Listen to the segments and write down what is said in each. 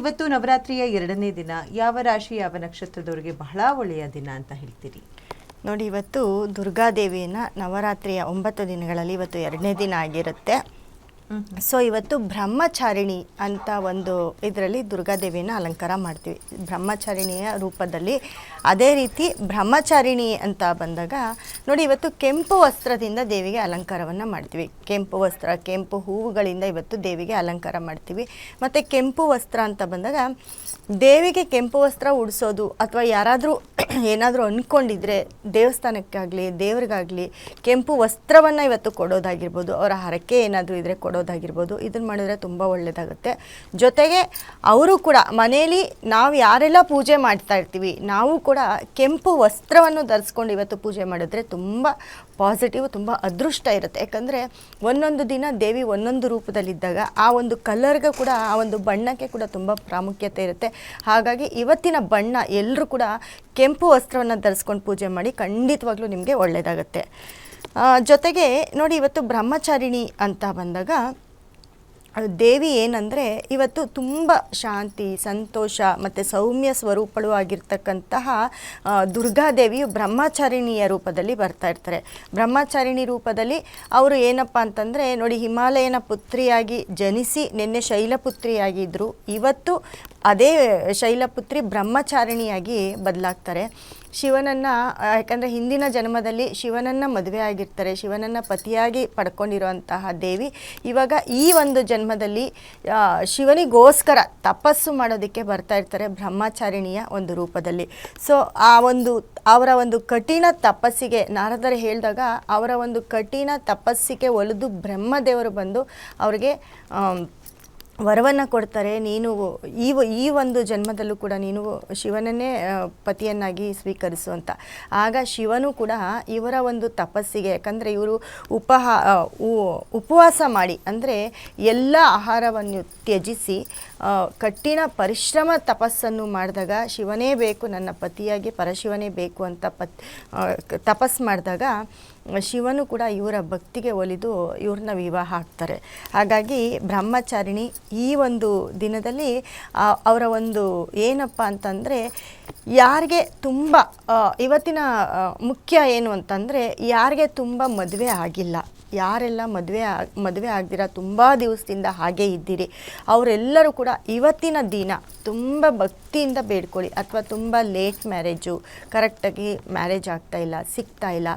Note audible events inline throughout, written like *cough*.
ಇವತ್ತು ನವರಾತ್ರಿಯ ಎರಡನೇ ದಿನ. ಯಾವ ರಾಶಿ, ಯಾವ ನಕ್ಷತ್ರದವರಿಗೆ ಬಹಳ ಒಳ್ಳೆಯ ದಿನ ಅಂತ ಹೇಳ್ತೀರಿ? ನೋಡಿ, ಇವತ್ತು ದುರ್ಗಾದೇವಿಯನ್ನು ನವರಾತ್ರಿಯ ಒಂಬತ್ತು ದಿನಗಳಲ್ಲಿ ಇವತ್ತು ಎರಡನೇ ದಿನ ಆಗಿರುತ್ತೆ. ಸೊ ಇವತ್ತು ಬ್ರಹ್ಮಚಾರಿಣಿ ಅಂತ ಒಂದು ಇದರಲ್ಲಿ ದುರ್ಗಾದೇವಿಯನ್ನು ಅಲಂಕಾರ ಮಾಡ್ತೀವಿ. ಬ್ರಹ್ಮಚಾರಿಣಿಯ ರೂಪದಲ್ಲಿ ಅದೇ ರೀತಿ ಬ್ರಹ್ಮಚಾರಿಣಿ ಅಂತ ಬಂದಾಗ, ನೋಡಿ ಇವತ್ತು ಕೆಂಪು ವಸ್ತ್ರದಿಂದ ದೇವಿಗೆ ಅಲಂಕಾರವನ್ನು ಮಾಡ್ತೀವಿ. ಕೆಂಪು ವಸ್ತ್ರ, ಕೆಂಪು ಹೂವುಗಳಿಂದ ಇವತ್ತು ದೇವಿಗೆ ಅಲಂಕಾರ ಮಾಡ್ತೀವಿ. ಮತ್ತು ಕೆಂಪು ವಸ್ತ್ರ ಅಂತ ಬಂದಾಗ, ದೇವಿಗೆ ಕೆಂಪು ವಸ್ತ್ರ ಉಡಿಸೋದು ಅಥವಾ ಯಾರಾದರೂ *clears throat* ಏನಾದರೂ ಅಂದ್ಕೊಂಡಿದ್ರೆ ದೇವಸ್ಥಾನಕ್ಕಾಗಲಿ, ದೇವ್ರಿಗಾಗಲಿ ಕೆಂಪು ವಸ್ತ್ರವನ್ನು ಇವತ್ತು ಕೊಡೋದಾಗಿರ್ಬೋದು. ಅವರ ಹರಕೆ ಏನಾದರೂ ಇದ್ದರೆ ಕೊಡೋದಾಗಿರ್ಬೋದು ಇದನ್ನು ಮಾಡಿದ್ರೆ ತುಂಬ ಒಳ್ಳೆಯದಾಗುತ್ತೆ ಜೊತೆಗೆ ಅವರು ಕೂಡ ಮನೆಯಲ್ಲಿ ನಾವು ಯಾರೆಲ್ಲ ಪೂಜೆ ಮಾಡ್ತಾ ಇರ್ತೀವಿ, ನಾವು ಕೂಡ ಕೆಂಪು ವಸ್ತ್ರವನ್ನು ಧರಿಸ್ಕೊಂಡು ಇವತ್ತು ಪೂಜೆ ಮಾಡಿದ್ರೆ ತುಂಬ ಪಾಸಿಟಿವ್ ತುಂಬ ಅದೃಷ್ಟ ಇರುತ್ತೆ. ಯಾಕಂದರೆ ಒಂದೊಂದು ದಿನ ದೇವಿ ಒಂದೊಂದು ರೂಪದಲ್ಲಿದ್ದಾಗ ಆ ಒಂದು ಕಲರ್ಗೆ ಕೂಡ, ಆ ಒಂದು ಬಣ್ಣಕ್ಕೆ ಕೂಡ ತುಂಬ ಪ್ರಾಮುಖ್ಯತೆ ಇರುತ್ತೆ. ಹಾಗಾಗಿ ಇವತ್ತಿನ ಬಣ್ಣ ಎಲ್ಲರೂ ಕೂಡ ಕೆಂಪು ವಸ್ತ್ರವನ್ನು ಧರಿಸ್ಕೊಂಡು ಪೂಜೆ ಮಾಡಿ ಖಂಡಿತವಾಗ್ಲೂ ನಿಮಗೆ ಒಳ್ಳೆಯದಾಗುತ್ತೆ ಜೊತೆಗೆ ನೋಡಿ, ಇವತ್ತು ಬ್ರಹ್ಮಚಾರಿಣಿ ಅಂತ ಬಂದಾಗ ದೇವಿ ಏನಂದರೆ, ಇವತ್ತು ತುಂಬ ಶಾಂತಿ, ಸಂತೋಷ ಮತ್ತು ಸೌಮ್ಯ ಸ್ವರೂಪಳು ಆಗಿರ್ತಕ್ಕಂತಹ ದುರ್ಗಾದೇವಿಯು ಬ್ರಹ್ಮಚಾರಿಣಿಯ ರೂಪದಲ್ಲಿ ಬರ್ತಾ ಇರ್ತಾರೆ. ಬ್ರಹ್ಮಚಾರಿಣಿ ರೂಪದಲ್ಲಿ ಅವರು ಏನಪ್ಪ ಅಂತಂದರೆ, ನೋಡಿ, ಹಿಮಾಲಯನ ಪುತ್ರಿಯಾಗಿ ಜನಿಸಿ ನಿನ್ನೆ ಶೈಲಪುತ್ರಿಯಾಗಿದ್ದರು ಇವತ್ತು ಅದೇ ಶೈಲಪುತ್ರಿ ಬ್ರಹ್ಮಚಾರಿಣಿಯಾಗಿ ಬದಲಾಗ್ತಾರೆ. ಶಿವನನ್ನು ಯಾಕಂದರೆ ಹಿಂದಿನ ಜನ್ಮದಲ್ಲಿ ಶಿವನನ್ನು ಮದುವೆ ಆಗಿರ್ತಾರೆ, ಶಿವನನ್ನು ಪತಿಯಾಗಿ ಪಡ್ಕೊಂಡಿರುವಂತಹ ದೇವಿ. ಇವಾಗ ಈ ಒಂದು ಜನ್ಮದಲ್ಲಿ ಶಿವನಿಗೋಸ್ಕರ ತಪಸ್ಸು ಮಾಡೋದಕ್ಕೆ ಬರ್ತಾ ಇರ್ತಾರೆ ಬ್ರಹ್ಮಚಾರಿಣಿಯ ಒಂದು ರೂಪದಲ್ಲಿ. ಸೊ ಆ ಒಂದು, ಅವರ ಒಂದು ಕಠಿಣ ತಪಸ್ಸಿಗೆ, ನಾರದರು ಹೇಳಿದಾಗ ಅವರ ಒಂದು ಕಠಿಣ ತಪಸ್ಸಿಗೆ ಒಲಿದು ಬ್ರಹ್ಮದೇವರು ಬಂದು ಅವರಿಗೆ ವರವನ್ನು ಕೊಡ್ತಾರೆ. ನೀನು ಈ ಈ ಒಂದು ಜನ್ಮದಲ್ಲೂ ಕೂಡ ನೀನು ಶಿವನನ್ನೇ ಪತಿಯನ್ನಾಗಿ ಸ್ವೀಕರಿಸು ಅಂತ. ಆಗ ಶಿವನು ಕೂಡ ಇವರ ಒಂದು ತಪಸ್ಸಿಗೆ, ಯಾಕಂದರೆ ಇವರು ಉಪಹ ಉಪವಾಸ ಮಾಡಿ, ಅಂದರೆ ಎಲ್ಲ ಆಹಾರವನ್ನು ತ್ಯಜಿಸಿ ಕಠಿಣ ಪರಿಶ್ರಮ ತಪಸ್ಸನ್ನು ಮಾಡಿದಾಗ ಶಿವನೇ ಬೇಕು, ನನ್ನ ಪತಿಯಾಗಿ ಪರಶಿವನೇ ಬೇಕು ಅಂತ ಪತ್ ತಪಸ್ ಮಾಡಿದಾಗ ಶಿವನು ಕೂಡ ಇವರ ಭಕ್ತಿಗೆ ಒಲಿದು ಇವ್ರನ್ನ ವಿವಾಹ ಆಗ್ತಾರೆ ಹಾಗಾಗಿ ಬ್ರಹ್ಮಚಾರಿಣಿ ಈ ಒಂದು ದಿನದಲ್ಲಿ ಅವರ ಒಂದು ಏನಪ್ಪ ಅಂತಂದರೆ, ಯಾರಿಗೆ ತುಂಬ ಇವತ್ತಿನ ಮುಖ್ಯ ಏನು ಅಂತಂದರೆ, ಯಾರಿಗೆ ತುಂಬ ಮದುವೆ ಆಗಿಲ್ಲ. ಯಾರೆಲ್ಲ ಮದುವೆ ಮದುವೆ ಆಗ್ದಿರ, ತುಂಬ ದಿವಸದಿಂದ ಹಾಗೆ ಇದ್ದೀರಿ. ಅವರೆಲ್ಲರೂ ಕೂಡ ಇವತ್ತಿನ ದಿನ ತುಂಬ ಭಕ್ತಿಯಿಂದ ಬೇಡ್ಕೊಳ್ಳಿ ಅಥವಾ ತುಂಬ ಲೇಟ್ ಮ್ಯಾರೇಜು ಕರೆಕ್ಟಾಗಿ ಮ್ಯಾರೇಜ್ ಆಗ್ತಾ ಇಲ್ಲ, ಸಿಗ್ತಾ ಇಲ್ಲ.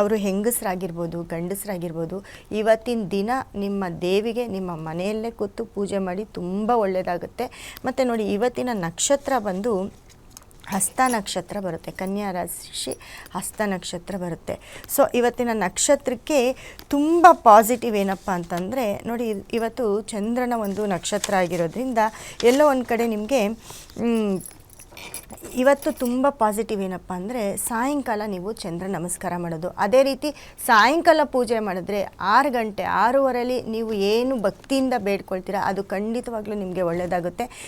ಅವರು ಹೆಂಗಸರಾಗಿರ್ಬೋದು, ಗಂಡಸರಾಗಿರ್ಬೋದು, ಇವತ್ತಿನ ದಿನ ನಿಮ್ಮ ದೇವಿಗೆ ನಿಮ್ಮ ಮನೆಯಲ್ಲೇ ಕೂತು ಪೂಜೆ ಮಾಡಿ ತುಂಬ ಒಳ್ಳೆಯದಾಗುತ್ತೆ ಮತ್ತು ನೋಡಿ, ಇವತ್ತಿನ ನಕ್ಷತ್ರ ಬಂದು ಹಸ್ತ ನಕ್ಷತ್ರ ಬರುತ್ತೆ, ಕನ್ಯಾ ರಾಶಿ ಹಸ್ತ ನಕ್ಷತ್ರ ಬರುತ್ತೆ. ಸೊ ಇವತ್ತಿನ ನಕ್ಷತ್ರಕ್ಕೆ ತುಂಬ ಪಾಸಿಟಿವ್ ಏನಪ್ಪ ಅಂತಂದರೆ, ನೋಡಿ ಇವತ್ತು ಚಂದ್ರನ ಒಂದು ನಕ್ಷತ್ರ ಆಗಿರೋದ್ರಿಂದ ಎಲ್ಲೋ ಒಂದು ಕಡೆ ನಿಮಗೆ ಇವತ್ತು ತುಂಬ ಪಾಸಿಟಿವ್ ಏನಪ್ಪ ಅಂದರೆ, ಸಾಯಂಕಾಲ ನೀವು ಚಂದ್ರ ನಮಸ್ಕಾರ ಮಾಡೋದು. ಅದೇ ರೀತಿ ಸಾಯಂಕಾಲ ಪೂಜೆ ಮಾಡಿದ್ರೆ ಆರು ಗಂಟೆ ಆರೂವರೆಯಲ್ಲಿ ನೀವು ಏನು ಭಕ್ತಿಯಿಂದ ಬೇಡ್ಕೊಳ್ತೀರಾ, ಅದು ಖಂಡಿತವಾಗ್ಲೂ ನಿಮಗೆ ಒಳ್ಳೆಯದಾಗುತ್ತೆ